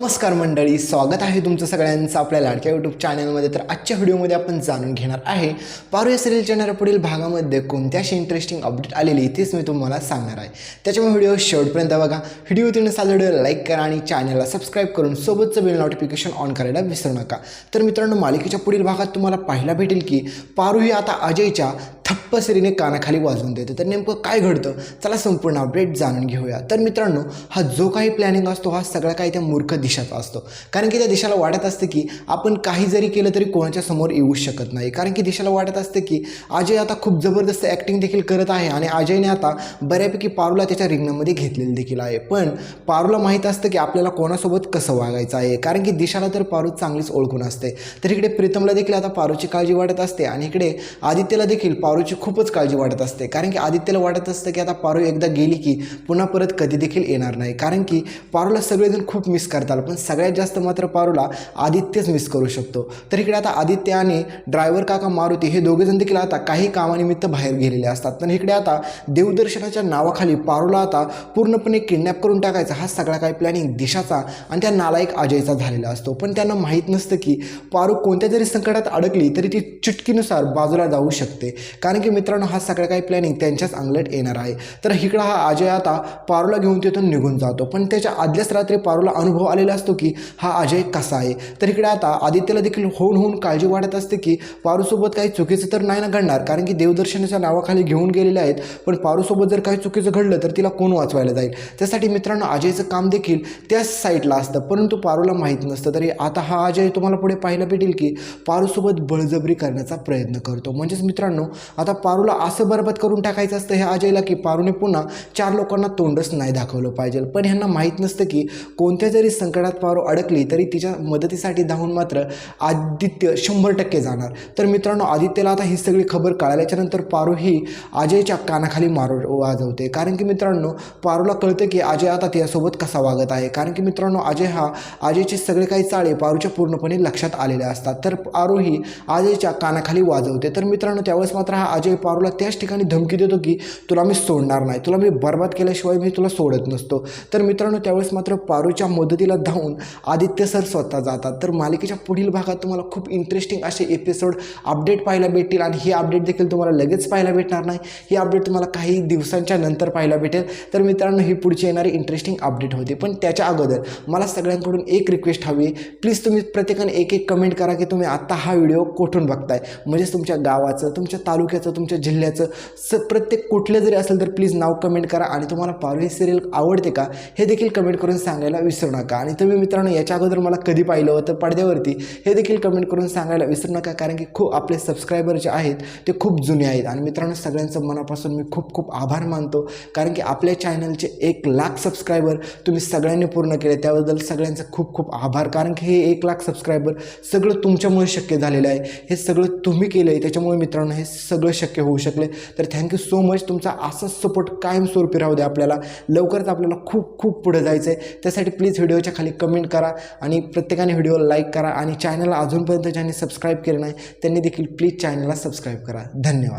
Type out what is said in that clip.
नमस्कार मंडळी स्वागत आहे तुमचं सगळ्यांचं आपल्या लाडक्या यूट्यूब चॅनलमध्ये तर आजच्या व्हिडिओमध्ये आपण जाणून घेणार आहे पारू या सिरियलच्या येणाऱ्या पुढील भागामध्ये कोणत्याशी इंटरेस्टिंग अपडेट आलेली तेच मी तुम्हाला सांगणार आहे. त्याच्यामुळे व्हिडिओ शेवटपर्यंत बघा. व्हिडिओ तिने साधा व्हिडिओ लाईक करा आणि चॅनलला सबस्क्राईब करून सोबतचं बिल नोटिफिकेशन ऑन करायला विसरू नका. तर मित्रांनो मालिकेच्या पुढील भागात तुम्हाला पाहायला भेटेल की पारू ही आता अजयच्या थप्प सरीने कानाखाली वाजवून देते. तर नेमकं काय घडतं? चला संपूर्ण अपडेट जाणून घेऊया. तर मित्रांनो हा जो काही प्लॅनिंग असतो हा सगळा काही त्या मूर्ख दिशाचा असतो. कारण की त्या दिशाला वाटत असतं की आपण काही जरी केलं तरी कोणाच्या समोर येऊ शकत नाही. कारण की दिशाला वाटत असतं की अजय आता खूप जबरदस्त ॲक्टिंग देखील करत आहे आणि अजयने आता बऱ्यापैकी पारूला त्याच्या रिंगणामध्ये घेतलेलं देखील आहे. पण पारूला माहीत असतं की आपल्याला कोणासोबत कसं वागायचं आहे? कारण की दिशाला तर पारू चांगलीच ओळखून असते. तर इकडे प्रीतमला देखील आता पारूची काळजी वाटत असते आणि इकडे आदित्यला देखील पारूची खूपच काळजी वाटत असते. कारण की आदित्यला वाटत असतं की आता पारू एकदा गेली की पुन्हा परत कधी देखील येणार नाही. कारण की पारूला सगळेजण खूप मिस करतात. पण सगळ्यात जास्त मात्र पारूला आदित्यच मिस करू शकतो. तर इकडे आता आदित्य आणि ड्रायव्हर काका मारुती हे दोघेजण देखील आता काही कामानिमित्त बाहेर गेलेले असतात. पण इकडे आता देवदर्शनाच्या नावाखाली पारूला आता पूर्णपणे किडनॅप करून टाकायचा हा सगळा काही प्लॅनिंग दिशाचा आणि त्या नालायक अजयचा झालेला असतो. पण त्यांना माहीत नसतं की पारू कोणत्या जरी संकटात अडकली तरी ती चुटकीनुसार बाजूला जाऊ शकते. कारण कारण की मित्रांनो हा सगळा काही प्लॅनिंग त्यांच्याच अंगलट येणार आहे. तर इकडं हा अजय आता पारूला घेऊन तिथून निघून जातो. पण त्याच्या आदल्याच रात्री पारूला अनुभव आलेला असतो की हा अजय कसा आहे? तर इकडे आता आदित्यला देखील होऊन होऊन काळजी वाटत असते की पारूसोबत काही चुकीचं तर नाही ना घडणार. कारण की देवदर्शनाच्या नावाखाली घेऊन गेलेले आहेत. पण पारूसोबत जर काही चुकीचं घडलं तर तिला कोण वाचवायला जाईल? त्यासाठी मित्रांनो अजयचं काम देखील त्याच साईडला असतं. परंतु पारूला माहीत नसतं. तरी आता हा अजय तुम्हाला पुढे पाहायला भेटेल की पारूसोबत बळजबरी करण्याचा प्रयत्न करतो. म्हणजेच मित्रांनो आता पारूला असं बरबाद करून टाकायचं असतं ह्या अजयला की पारूने पुन्हा चार लोकांना तोंडच नाही दाखवलं पाहिजे. पण ह्यांना माहीत नसतं की कोणत्या जरी संकटात पारू अडकली तरी तिच्या मदतीसाठी धावून मात्र आदित्य शंभर टक्के जाणार. तर मित्रांनो आदित्यला आता ही सगळी खबर कळाल्याच्यानंतर पारू ही अजयच्या कानाखाली मारू वाजवते. कारण की मित्रांनो पारूला कळतं की अजय आता तिच्यासोबत कसा वागत आहे. कारण की मित्रांनो अजय हा अजयचे सगळे काही चाळे पारूच्या पूर्णपणे लक्षात आलेले असतात. तर पारू ही अजयच्या कानाखाली वाजवते. तर मित्रांनो त्यावेळेस मात्र हा अजय पारूला त्याच ठिकाणी धमकी देतो की तुला मी सोडणार नाही तुला मी बर्बाद केल्याशिवाय मी तुला सोडत नसतो. तर मित्रांनो त्यावेळेस मात्र पारूच्या मदतीला धावून आदित्य सर स्वतः जातात. तर मालिकेच्या पुढील भागात तुम्हाला खूप इंटरेस्टिंग असे एपिसोड अपडेट पाहायला भेटतील आणि हे अपडेट देखील तुम्हाला लगेच पाहायला भेटणार नाही. हे अपडेट तुम्हाला काही दिवसांच्या नंतर पाहायला भेटेल. तर मित्रांनो ही पुढची येणारी इंटरेस्टिंग अपडेट होती. पण त्याच्या अगोदर मला सगळ्यांकडून एक रिक्वेस्ट हवी प्लीज तुम्ही प्रत्येकाने एक एक कमेंट करा की तुम्ही आत्ता हा व्हिडिओ कुठून बघताय? म्हणजेच तुमच्या गावाचं तुमच्या तालुक्याचं तुमच्या जिल्ह्याचं स प्रत्येक कुठलं जरी असेल तर प्लीज नाव कमेंट करा. आणि तुम्हाला पारू ही सिरियल आवडते का हे देखील कमेंट करून सांगायला विसरू नका. आणि तुम्ही मित्रांनो याच्या अगोदर मला कधी पाहिलं होतं पडद्यावरती हे देखील कमेंट करून सांगायला विसरू नका. कारण की खूप आपले सबस्क्रायबर जे आहेत ते खूप जुने आहेत. आणि मित्रांनो सगळ्यांचं मनापासून मी खूप खूप आभार मानतो. कारण की आपल्या चॅनलचे एक लाख सबस्क्रायबर तुम्ही सगळ्यांनी पूर्ण केले. त्याबद्दल सगळ्यांचं खूप खूप आभार. कारण की हे एक लाख सबस्क्रायबर सगळं तुमच्यामुळे शक्य झालेलं आहे. हे सगळं तुम्ही केलं आहे त्याच्यामुळे मित्रांनो हे सगळं शक्य होऊ शकले. तर थँक्यू सो मच तुमचा असाच सपोर्ट कायमस्वरूपी राहू दे आपल्याला. लवकरच आपल्याला खूप खूप पुढे जायचं आहे त्यासाठी प्लीज व्हिडिओच्या खाली कमेंट करा आणि प्रत्येकाने व्हिडिओ लाईक करा आणि चॅनलला अजूनपर्यंत ज्यांनी सबस्क्राईब केलं नाही त्यांनी देखील प्लीज चॅनलला सबस्क्राईब करा. धन्यवाद.